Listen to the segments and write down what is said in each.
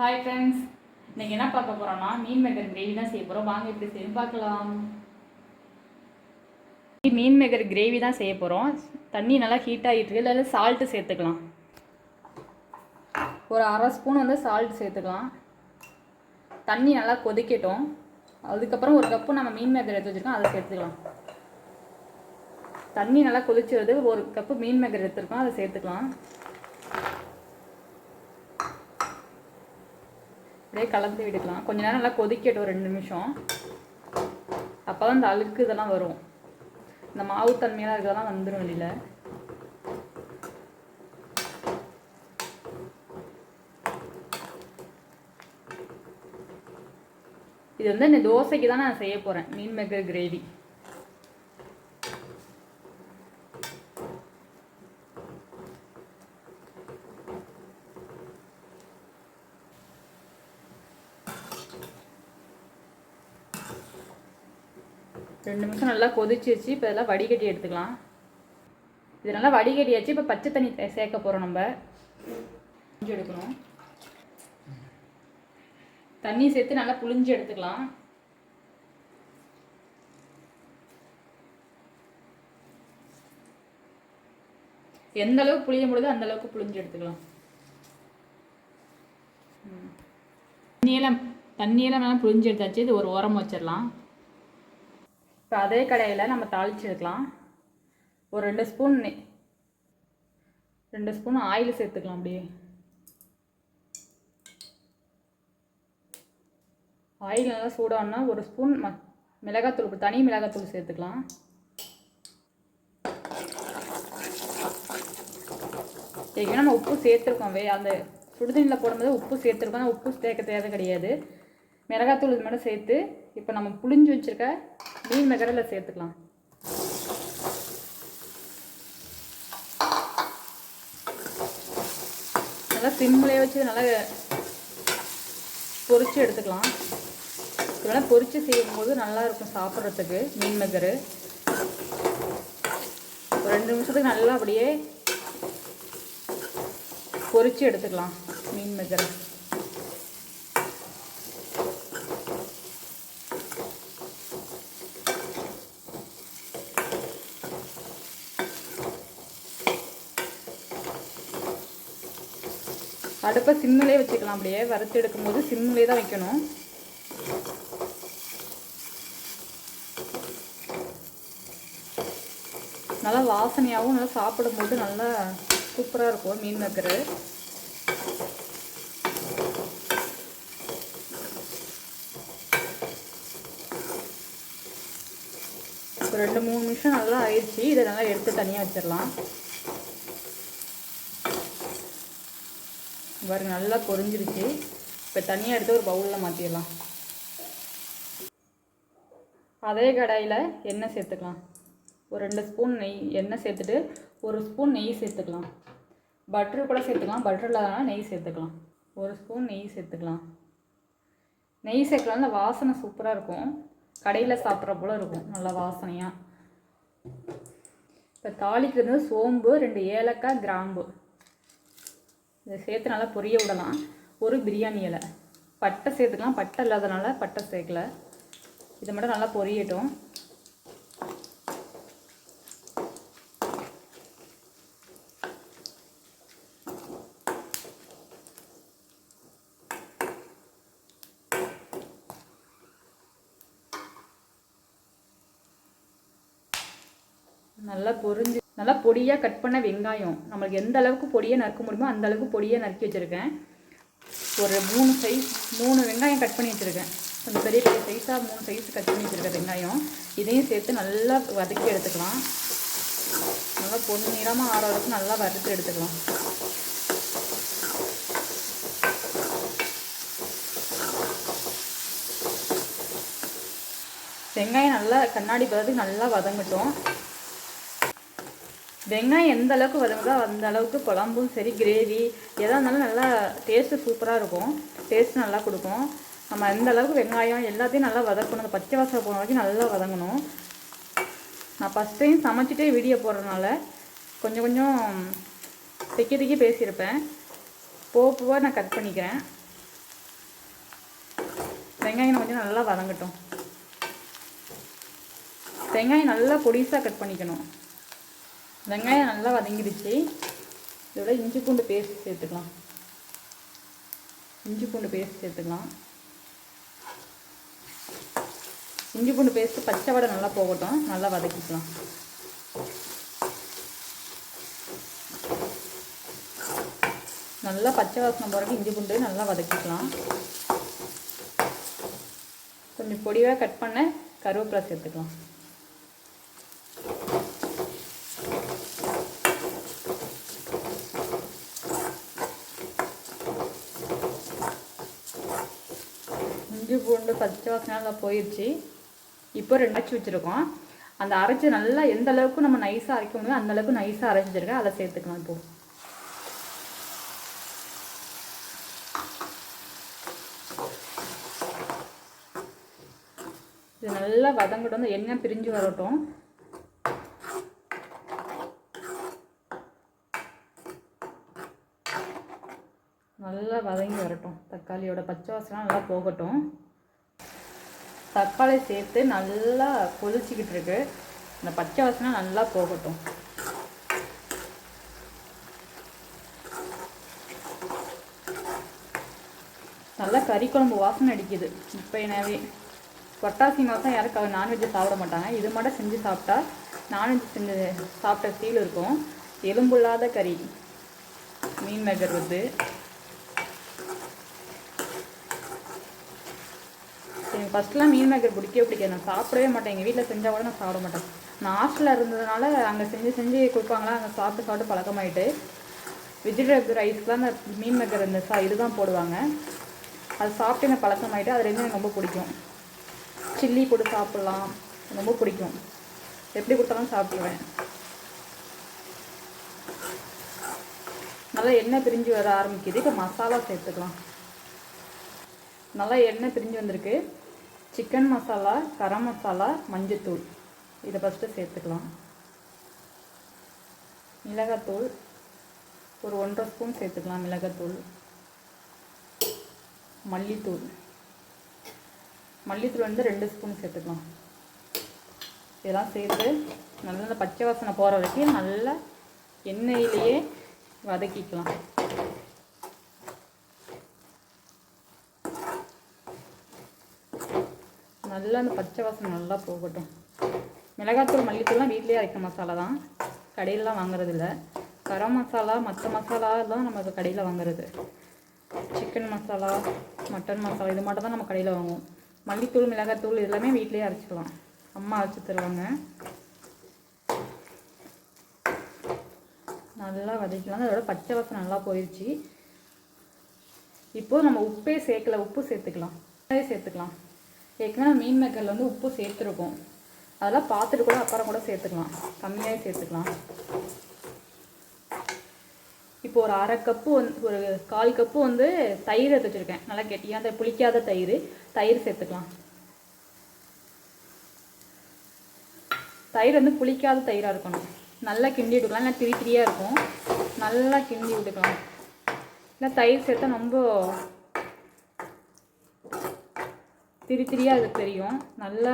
Hi friends இன்றைக்கி என்ன பார்க்க போகிறோம்னா மீன் மேக்கர் கிரேவி தான் செய்ய போகிறோம் வாங்க எப்படி செய்யணும் பார்க்கலாம். மீன் மேக்கர் கிரேவி தான் செய்ய போகிறோம் தண்ணி நல்லா ஹீட் ஆகிட்டு இல்லை சால்ட்டு சேர்த்துக்கலாம். ஒரு அரை ஸ்பூன் வந்து சால்ட் சேர்த்துக்கலாம். தண்ணி நல்லா கொதிக்கட்டும். அதுக்கப்புறம் ஒரு கப்பு நம்ம மீன் மேக்கர் எடுத்து வச்சுருக்கோம். அதை சேர்த்துக்கலாம். தண்ணி நல்லா கொதிச்சு வருது. ஒரு கப்பு மீன் மேக்கர் எடுத்துருக்கோம். அதை சேர்த்துக்கலாம். அப்படியே கலந்து விட்டுக்கலாம் கொஞ்ச நேரம் நல்லா கொதிக்கட்டும் ஒரு ரெண்டு நிமிஷம். அப்போ தான் இந்த அழுக்கு இதெல்லாம் வரும். இந்த மாவு தன்மையாக இருக்கிறதெல்லாம் வந்துடும் வெளியில். இது வந்து இந்த தோசைக்கு தான் நான் செய்ய போகிறேன் மீன் மேக்கர் கிரேவி. ரெண்டு நிமிஷம் நல்லா கொதிச்சிருச்சு இப்போ இதெல்லாம் வடிகட்டி எடுத்துக்கலாம். இது நல்லா வடிகட்டியாச்சு. இப்போ பச்சை தண்ணி சேர்க்க போகிறோம் நம்ம. புளிஞ்சு எடுக்கணும். தண்ணி சேர்த்து நல்லா புளிஞ்சு எடுத்துக்கலாம். எந்த அளவுக்கு புளிய முடியுதோ அந்த அளவுக்கு புளிஞ்சு எடுத்துக்கலாம். தண்ணியெல்லாம் தண்ணியெல்லாம் நல்லா புளிஞ்சு எடுத்தாச்சு. இது ஒரு ஓரம் வச்சிடலாம். இப்போ அதே கடையில் நம்ம தாளித்து எடுக்கலாம். ஒரு ரெண்டு ஸ்பூன் ரெண்டு ஸ்பூன் ஆயில் சேர்த்துக்கலாம் அப்படியே. ஆயில் நல்லா சூடானா ஒரு ஸ்பூன் ம மிளகாத்தூள் தனி மிளகாத்தூள் சேர்த்துக்கலாம். ஏற்கனவே நம்ம உப்பு சேர்த்துருக்கோம் வே அந்த சுடுதண்ணியில் போடும்போது உப்பு சேர்த்துருக்கோம். உப்பு சேர்க்க தேவை கிடையாது. மிளகாத்தூள் இது மட்டும் சேர்த்து இப்போ நம்ம புளிஞ்சு வச்சுருக்க மீன் மெகரில் சேர்த்துக்கலாம். நல்லா சிம்லேயே வச்சு நல்லா பொரித்து எடுத்துக்கலாம். இதெல்லாம் பொரித்து செய்யும்போது நல்லா இருக்கும் சாப்பிட்றதுக்கு மீன் மெகரு ஒரு ரெண்டு நிமிஷத்துக்கு நல்லா அப்படியே பொரிச்சு எடுத்துக்கலாம் மீன் மெகரை அடுப்பை சிம்மிலே வச்சுக்கலாம். அப்படியே வறுத்து எடுக்கும்போது சிம்மிலே தான் வைக்கணும். நல்லா வாசனையாகவும் நல்லா சாப்பிடும்போது நல்லா சூப்பராக இருக்கும் மீன் வைக்கிறது ஒரு ரெண்டு மூணு நிமிஷம் நல்லா ஆயிடுச்சு. இதை நல்லா எடுத்து தனியாக வச்சிடலாம். பாருங்க நல்லா பொரிஞ்சிருச்சு இப்போ தனியாக எடுத்து ஒரு பவுலில் மாற்றிடலாம் அதே கடாயில் எண்ணெய் சேர்த்துக்கலாம். ஒரு ரெண்டு ஸ்பூன் நெய் எண்ணெய் சேர்த்துட்டு ஒரு ஸ்பூன் நெய் சேர்த்துக்கலாம். பட்ரு கூட சேர்த்துக்கலாம். பட்ரு இல்லாதனால நெய் சேர்த்துக்கலாம். ஒரு ஸ்பூன் நெய் சேர்த்துக்கலாம். நெய் சேர்க்கலாம் இந்த வாசனை சூப்பராக இருக்கும். கடையில் சாப்பிட்ற போல் இருக்கும் நல்லா வாசனையாக இப்போ தாளிக்கிறது சோம்பு ரெண்டு ஏலக்காய் கிராம்பு. இதை சேர்த்து நல்லா பொரிய விடலாம். ஒரு பிரியாணி இலை. பட்டை சேர்த்துக்கலாம். பட்டை இல்லாதனால பட்டை சேர்க்கல. இதை மட்டும் நல்லா பொரியட்டும். நல்லா பொரிஞ்சு நல்லா பொடியாக கட் பண்ண வெங்காயம். நம்மளுக்கு எந்த அளவுக்கு பொடியாக நறுக்க முடியுமோ அந்த அளவுக்கு பொடியாக நறுக்கி வச்சுருக்கேன். ஒரு மூணு சைஸ் மூணு வெங்காயம் கட் பண்ணி வச்சுருக்கேன். கொஞ்சம் பெரிய பெரிய சைஸாக மூணு சைஸ் கட் பண்ணி வச்சுருக்கேன் வெங்காயம். இதையும் சேர்த்து நல்லா வதக்கி எடுத்துக்கலாம். நல்லா பொன்னிறமாக ஆற வரைக்கும் நல்லா வறுத்து எடுத்துக்கலாம். வெங்காயம் நல்லா கண்ணாடி பதத்துக்கு நல்லா வதங்கட்டும். வெங்காயம் எந்த அளவுக்கு வதங்குதோ அந்த அளவுக்கு குழம்பும் சரி கிரேவி எதாக இருந்தாலும் நல்லா டேஸ்ட்டு சூப்பராக இருக்கும். டேஸ்ட் நல்லா கொடுக்கும். நம்ம எந்த அளவுக்கு வெங்காயம் எல்லாத்தையும் நல்லா வதக்கணும் அந்த பச்சை வாசனை போன வரைக்கும் நல்லா வதங்கணும். நான் ஃபஸ்ட் டைம் சமைச்சிட்டே வீடியோ போடுறதுனால கொஞ்சம் கொஞ்சம் திக்கி திக்கி பேசியிருப்பேன். போக போக நான் கட் பண்ணிக்கிறேன். வெங்காயம் கொஞ்சம் நல்லா வதங்கட்டும். வெங்காயம் நல்லா பொடிசாக கட் பண்ணிக்கணும். வெங்காயம் நல்லா வதங்கிடுச்சு. இதோட இஞ்சி பூண்டு பேஸ்ட் சேர்த்துக்கலாம். இஞ்சி பூண்டு பேஸ்ட் சேர்த்துக்கலாம். இஞ்சி பூண்டு பேஸ்ட்டு பச்சை வடை நல்லா போகட்டும். நல்லா வதக்கிக்கலாம். நல்லா பச்சை வாசனை போகிறக்கு இஞ்சி பூண்டு நல்லா வதக்கிக்கலாம். கொஞ்சம் பொடியாக கட் பண்ண கருவேப்பிலை சேர்த்துக்கலாம் இஞ்சி பூண்டு பச்சை வாசனை நல்லா போயிடுச்சு இப்போ ரெண்டு அரைச்சி வச்சுருக்கோம். அந்த அரைச்சி நல்லா எந்த அளவுக்கு நம்ம நைஸாக அரைக்க முடியும் அந்த அளவுக்கு நைஸாக அரைச்சி வச்சுருக்கேன் அதை சேர்த்துக்கலாம் இப்போது இது நல்லா வதங்கட்டும் வந்து எண்ணெய் பிரிஞ்சு வரட்டும். நல்லா வதங்கி வரட்டும். தக்காளியோட பச்சை வாசனை நல்லா போகட்டும். தக்காளி சேர்த்து நல்லா கொதிச்சிக்கிட்டு இருக்கு இந்த பச்சை வாசனை நல்லா போகட்டும். நல்லா கறி குழம்பு வாசனை அடிக்குது. இப்போ எனவே பொட்டாசி மாதம் யாரும் நான்வெஜ் சாப்பிட மாட்டாங்க. இது மட்டும் செஞ்சு சாப்பிட்டா நான்வெஜ் செஞ்சு சாப்பிட்ட ஃபீல் இருக்கும். எலும்புள்ளாத கறி. மீன் மேக்கர் வந்து எனக்கு ஃபஸ்ட்லாம் மீன் மேக்கர் பிடிக்கவே பிடிக்காது. நான் சாப்பிடவே மாட்டேன். எங்கள் வீட்டில் செஞ்சால் கூட நான் சாப்பிட மாட்டேன். நான் ஹாஸ்டலில் இருந்ததுனால அங்கே செஞ்சு செஞ்சு கொடுப்பாங்களா? அங்கே சாப்பிட்டு சாப்பிட்டு பழக்கமாயிட்டு. வெஜிடபிள் ரைஸ்க்குலாம் அந்த மீன் மேக்கர் இந்த சா இதுதான் போடுவாங்க. அது சாப்பிட்டு எனக்கு பழக்கமாயிட்டு அதுலேருந்து எனக்கு ரொம்ப பிடிக்கும். சில்லி போட்டு சாப்பிட்லாம். ரொம்ப பிடிக்கும். எப்படி கொடுத்தாலும் சாப்பிடுவேன். நல்லா எண்ணெய் பிரிஞ்சு வர ஆரம்பிக்குது. இப்போ மசாலா சேர்த்துக்கலாம். நல்லா எண்ணெய் பிரிஞ்சு வந்திருக்கு. சிக்கன் மசாலா கரம் மசாலா மஞ்சத்தூள். இதை ஃபஸ்ட்டு சேர்த்துக்கலாம். மிளகாத்தூள் ஒரு ஒன்றரை ஸ்பூன் சேர்த்துக்கலாம் மிளகாத்தூள். மல்லித்தூள். மல்லித்தூள் வந்து ரெண்டு ஸ்பூன் சேர்த்துக்கலாம். இதெல்லாம் சேர்த்து நல்லா பச்சை வாசனை போகிற வரைக்கும் நல்லா எண்ணெயிலேயே வதக்கிக்கலாம். நல்லா அந்த பச்சை வாசனை நல்லா போகட்டும். மிளகாத்தூள் மல்லித்தூள்லாம் வீட்லேயே அரைக்கிற மசாலா தான். கடையிலலாம் வாங்குறது இல்லை கரம் மசாலா மற்ற மசாலா தான் நம்ம கடையில் வாங்குறது. சிக்கன் மசாலா மட்டன் மசாலா இது மட்டும் தான் நம்ம கடையில் வாங்குவோம். மல்லித்தூள் மிளகாத்தூள் எல்லாமே வீட்லேயே அரைச்சிக்கலாம். அம்மா அரைச்சி தருவாங்க. நல்லா வதக்கலாம் அதோட பச்சை வாசனை நல்லா போயிடுச்சு இப்போது நம்ம உப்பே சேர்க்கல. உப்பு சேர்த்துக்கலாம். சேர்த்துக்கலாம். ஏற்கனவே மீன் மேக்கரில் வந்து உப்பு சேர்த்துருக்கோம். அதெல்லாம் பார்த்துட்டு கூட அப்புறம் கூட சேர்த்துக்கலாம். கம்மியாகவே சேர்த்துக்கலாம். இப்போ ஒரு அரை கப்பு வந்து ஒரு கால் கப்பு வந்து தயிர் எடுத்து வச்சுருக்கேன். நல்லா கெட்டியாக அந்த புளிக்காத தயிர். தயிர் சேர்த்துக்கலாம். தயிர் வந்து புளிக்காத தயிராக இருக்கணும். நல்லா கிண்டி விட்டுக்கலாம் இல்லை திரி திரியாக இருக்கும். நல்லா கிண்டி விட்டுக்கலாம். இல்லை தயிர் சேர்த்தா ரொம்ப திரி திரியாக அது தெரியும். நல்லா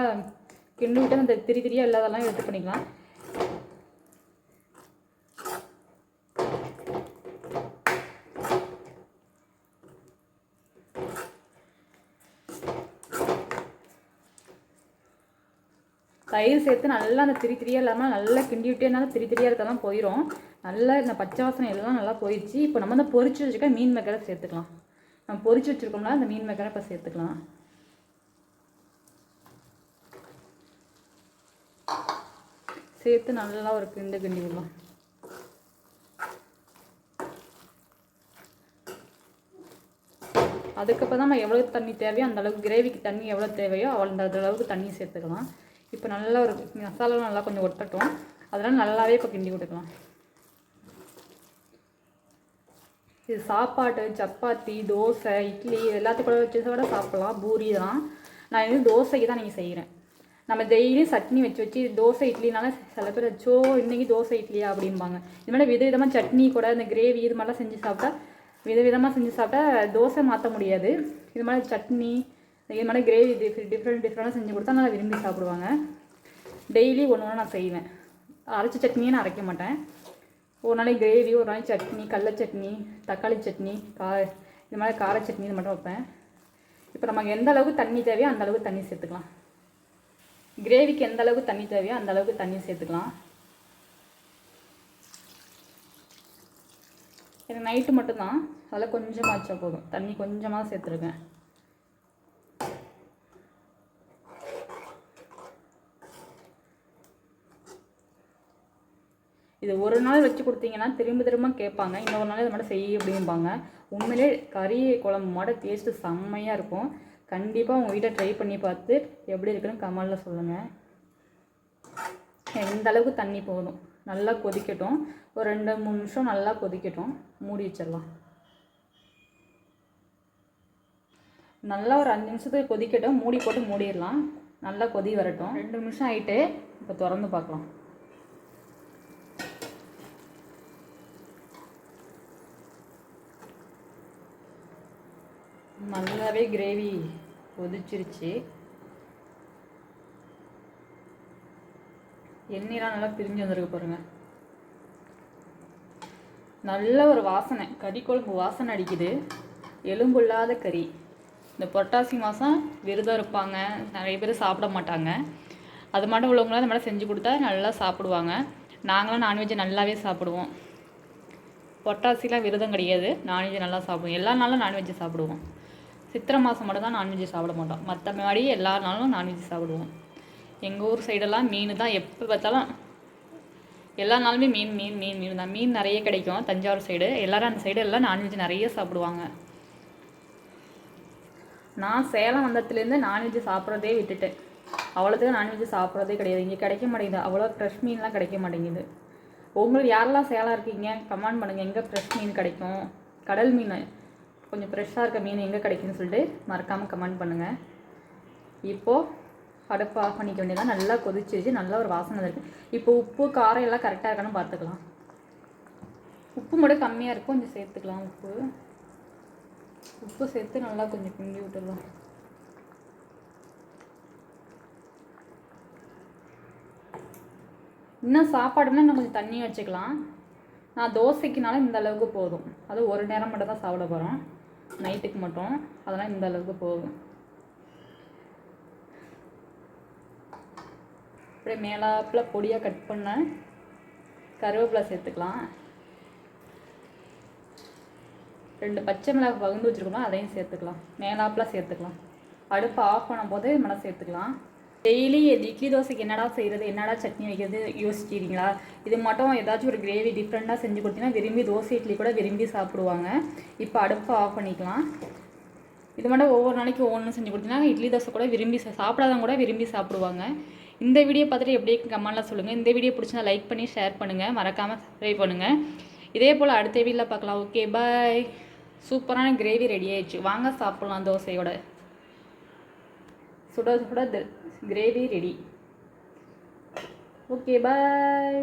கிண்டி விட்டு அந்த திரி திரியாக இல்லாதெல்லாம் எடுத்து பண்ணிக்கலாம். தயிர் சேர்த்து நல்லா அந்த திரி திரியாக இல்லாமல் நல்லா கிண்டி விட்டேனால திரி திரியாக இருக்கெல்லாம் போயிடும் நல்லா இந்த பச்சை வாசனை எல்லாம் நல்லா போயிடுச்சு. இப்போ நம்ம வந்து பொறிச்சு வச்சுக்க மீன் மேக்கரை சேர்த்துக்கலாம். நம்ம பொறிச்சு வச்சுருக்கோம்னா அந்த மீன் மேக்கரை இப்போ சேர்த்துக்கலாம். சேர்த்து நல்லா ஒரு கிண்டு கிண்டி விடலாம் அதுக்கப்புறம் தான் நம்ம எவ்வளோ தண்ணி தேவையோ அந்த அளவுக்கு கிரேவிக்கு தண்ணி எவ்வளோ தேவையோ அவ்வளோ அந்த அளவுக்கு தண்ணி சேர்த்துக்கலாம். இப்போ நல்லா ஒரு மசாலாலாம் நல்லா கொஞ்சம் ஒட்டட்டும். அதெல்லாம் நல்லாவே இப்போ கிண்டி விட்டுக்கலாம் இது சாப்பாட்டு சப்பாத்தி தோசை இட்லி எல்லாத்துக்கும் கூட வச்சு கூட சாப்பிட்லாம். பூரி தான். நான் இது தோசைக்கு தான் நீங்கள் செய்கிறேன் நம்ம டெய்லியும் சட்னி வச்சு வச்சு தோசை இட்லினால சில பேர் அச்சோ இன்றைக்கி தோசை இட்லியா அப்படிம்பாங்க. இது மாதிரி வித விதமாக சட்னி கூட இந்த கிரேவி இது மாதிரிலாம் செஞ்சு சாப்பிட்டா வித விதமாக செஞ்சு சாப்பிட்டா தோசை மாற்ற முடியாது. இது மாதிரி சட்னி இது மாதிரி கிரேவி டிஃப்ரெண்ட் டிஃப்ரெண்ட்டாக செஞ்சு கொடுத்தா நல்லா விரும்பி சாப்பிடுவாங்க. டெய்லி ஒன்று ஒன்று நான் செய்வேன். அரைச்ச சட்னியே நான் அரைக்க மாட்டேன். ஒரு நாளைக்கு கிரேவி ஒரு நாளைக்கு சட்னி கடல சட்னி தக்காளி சட்னி கா இது மாதிரி கார சட்னி இது மட்டும் வைப்பேன். இப்போ நமக்கு எந்த அளவுக்கு தண்ணி தேவையோ அந்த அளவுக்கு தண்ணி சேர்த்துக்கலாம். கிரேவிக்கு எந்த அளவுக்கு தண்ணி தேவையோ அந்த அளவுக்கு தண்ணி சேர்த்துக்கலாம். இது நைட்டு மட்டும்தான். அதில் கொஞ்சமாக வச்சா போதும். தண்ணி கொஞ்சமாக சேர்த்துருக்கேன் இது ஒரு நாள் வச்சு கொடுத்தீங்கன்னா திரும்ப திரும்ப கேட்பாங்க. இன்னொரு நாள் இது மட்டும் செய் அப்படிம்பாங்க. உண்மையிலே கறி குழம்பு மாட டேஸ்ட்டு செம்மையாக இருக்கும். கண்டிப்பாக உங்கள் வீட்டை ட்ரை பண்ணி பார்த்து எப்படி இருக்குன்னு கமெண்டில் சொல்லுங்கள் எந்த அளவுக்கு தண்ணி போதும்? நல்லா கொதிக்கட்டும். ஒரு ரெண்டு மூணு நிமிஷம் நல்லா கொதிக்கட்டும். மூடி வச்சிடலாம். நல்லா ஒரு அஞ்சு நிமிஷத்துக்கு கொதிக்கட்டும். மூடி போட்டு மூடிடலாம். நல்லா கொதி வரட்டும். ரெண்டு நிமிஷம் ஆகிட்டு இப்போ திறந்து பார்க்கலாம். நல்லாவே கிரேவி கொதிச்சிருச்சு. எண்ணெயெலாம் நல்லா பிரிஞ்சு வந்திருக்கு பாருங்க. நல்ல ஒரு வாசனை. கறி குழம்பு வாசனை அடிக்குது. எலும்பு இல்லாத கறி. இந்த புரட்டாசி மாதம் விரதம் இருப்பாங்க. நிறைய பேர் சாப்பிட மாட்டாங்க. அது மட்டும் உள்ளவங்களாம் இந்த மாதிரி செஞ்சு கொடுத்தா நல்லா சாப்பிடுவாங்க. நாங்களாம் நான்வெஜ் நல்லாவே சாப்பிடுவோம். பொட்டாசிலாம் விரதம் கிடையாது. நான்வெஜ் நல்லா சாப்பிடுவோம். எல்லா நாளும் நான்வெஜ் சாப்பிடுவோம். சித்திரை மாதம் மட்டும் தான் நான்வெஜ் சாப்பிட மாட்டோம். மற்ற மாதிரி எல்லா நாளும் நான்வெஜ் சாப்பிடுவோம். எங்கள் ஊர் சைடெல்லாம் மீன் தான் எப்போ பார்த்தாலும் எல்லா நாளுமே மீன் மீன் மீன் மீன் தான். மீன் நிறைய கிடைக்கும் தஞ்சாவூர் சைடு. எல்லோரும் அந்த சைடு எல்லாம் நான்வெஜ் நிறைய சாப்பிடுவாங்க. நான் சேலம் வந்ததுலேருந்து நான்வெஜ் சாப்பிட்றதே விட்டுட்டேன் அவ்வளோத்துக்கு நான்வெஜ் சாப்பிட்றதே கிடையாது. இங்கே கிடைக்க மாட்டேங்குது. அவ்வளோ ஃப்ரெஷ் மீன்லாம் கிடைக்க மாட்டேங்குது. உங்களுக்கு யாரெல்லாம் சேலம் இருக்கீங்க? கமெண்ட் பண்ணுங்கள் எங்கே ஃப்ரெஷ் மீன் கிடைக்கும்? கடல் மீன் கொஞ்சம் ஃப்ரெஷ்ஷாக இருக்க மீன் எங்கே கிடைக்குன்னு சொல்லிட்டு மறக்காமல் கமெண்ட் பண்ணுங்கள் இப்போது அடுப்பு ஆஃப் பண்ணிக்க வேண்டியதான் நல்லா கொதிச்சிருச்சு. நல்லா ஒரு வாசனை இருக்குது இப்போ உப்பு காரம் எல்லாம் கரெக்டாக இருக்கான்னு பார்த்துக்கலாம். உப்பு மட்டும் கம்மியாக இருக்கும். கொஞ்சம் சேர்த்துக்கலாம் உப்பு. உப்பு சேர்த்து நல்லா கொஞ்சம் கிண்டி விட்டுடலாம். இன்னும் சாப்பாடுனா இன்னும் கொஞ்சம் தண்ணி வச்சுக்கலாம். நான் தோசைக்குனால இந்த அளவுக்கு போதும். அது ஒரு நேரம் மட்டும் தான் சாப்பிட போகிறோம் நைட்டுக்கு மட்டும் அதெல்லாம் இந்த அளவுக்கு போகும். அப்படியே மேலாப்பில் பொடியாக கட் பண்ண கருவேப்பிலை சேர்த்துக்கலாம். ரெண்டு பச்சை மிளகாய் பகுந்து வச்சுருக்கோமோ அதையும் சேர்த்துக்கலாம். மேலாப்பில் சேர்த்துக்கலாம். அடுப்பை ஆஃப் பண்ணும்போது மிளகா சேர்த்துக்கலாம். டெய்லி இட்லி தோசைக்கு என்னடா செய்கிறது என்னடா சட்னி வைக்கிறது யோசிச்சிருக்கீங்களா இது மட்டும் ஏதாச்சும் ஒரு கிரேவி டிஃப்ரெண்ட்டாக செஞ்சு கொடுத்தீங்கன்னா விரும்பி தோசை இட்லி கூட விரும்பி சாப்பிடுவாங்க. இப்போ அடுப்பை ஆஃப் பண்ணிக்கலாம். இது மட்டும் ஒவ்வொரு நாளைக்கு ஒவ்வொன்று செஞ்சு கொடுத்தீங்கன்னா இட்லி தோசை கூட விரும்பி சா- சாப்பிடாதவங்க கூட விரும்பி சாப்பிடுவாங்க. இந்த வீடியோ பார்த்துட்டு எப்படி கமெண்ட்லாம் சொல்லுங்கள் இந்த வீடியோ பிடிச்சா லைக் பண்ணி ஷேர் பண்ணுங்கள் மறக்காமல் சப்ஸ்கிரைப் பண்ணுங்கள் இதே போல் அடுத்த வீடியோவில் பார்க்கலாம். ஓகே பாய் சூப்பரான கிரேவி ரெடி ஆயிடுச்சு. வாங்க சாப்பிட்லாம் தோசையோட. சுட சுட கிரேவி ரெடி ஓகே பாய்